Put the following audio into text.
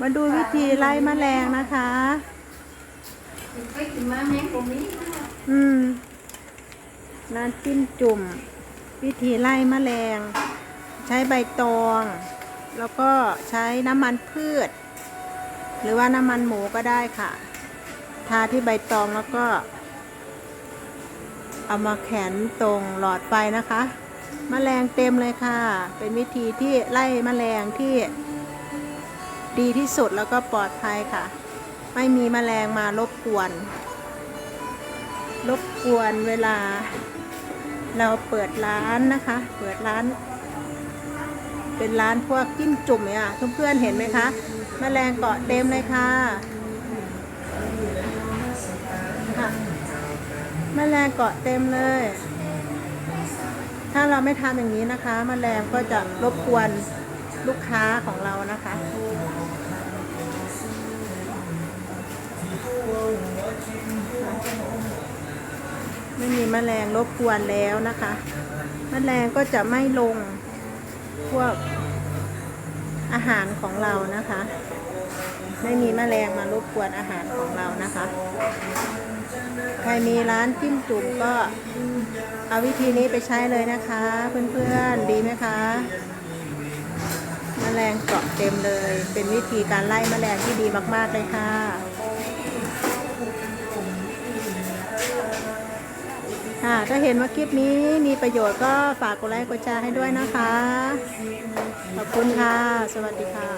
มาดูวิธีไล่แมลงนะคะ อืมร้านจิ้มจุ่ม วิธีไล่แมลง ใช้ใบตอง แล้วก็ใช้น้ำมันพืช หรือว่าน้ำมันหมูก็ได้ค่ะ ทาที่ใบตองแล้วก็เอามาแขวนตรงหลอดไฟนะคะแมลงเต็มเลยค่ะ เป็นวิธีที่ไล่แมลงที่ ดีที่สุดแล้วก็ปลอดภัยค่ะ ไม่มีแมลงมารบกวน รบกวนเวลา เราเปิดร้านนะคะ เปิดร้าน เป็นร้านพวกจิ้มจุ่มเนี่ยเพื่อนๆเห็นไหมคะแมลงเกาะเต็มเลยค่ะค่ะแมลงเกาะเต็มเลย ถ้าเราไม่ทำอย่างนี้นะคะแมลงก็จะรบกวนลูกค้าของเรานะคะ ไม่มีแมลงรบกวนแล้วนะคะ แมลงก็จะไม่ลงพวกอาหารของเรานะคะ ไม่มีแมลงมารบกวนอาหารของเรานะคะ ใครมีร้านจิ้มจุ่มก็เอาวิธีนี้ไปใช้เลยนะคะ เพื่อนๆดีไหมคะแมลงเกาะเต็มเลย เป็นวิธีการไล่แมลงที่ดีมาก ๆ เลยค่ะ่ะ ถ้าเห็นว่าคลิปนี้มีประโยชน์ก็ฝากกดไลค์กดแชร์ให้ด้วยนะคะ ขอบคุณค่ะ สวัสดีค่ะ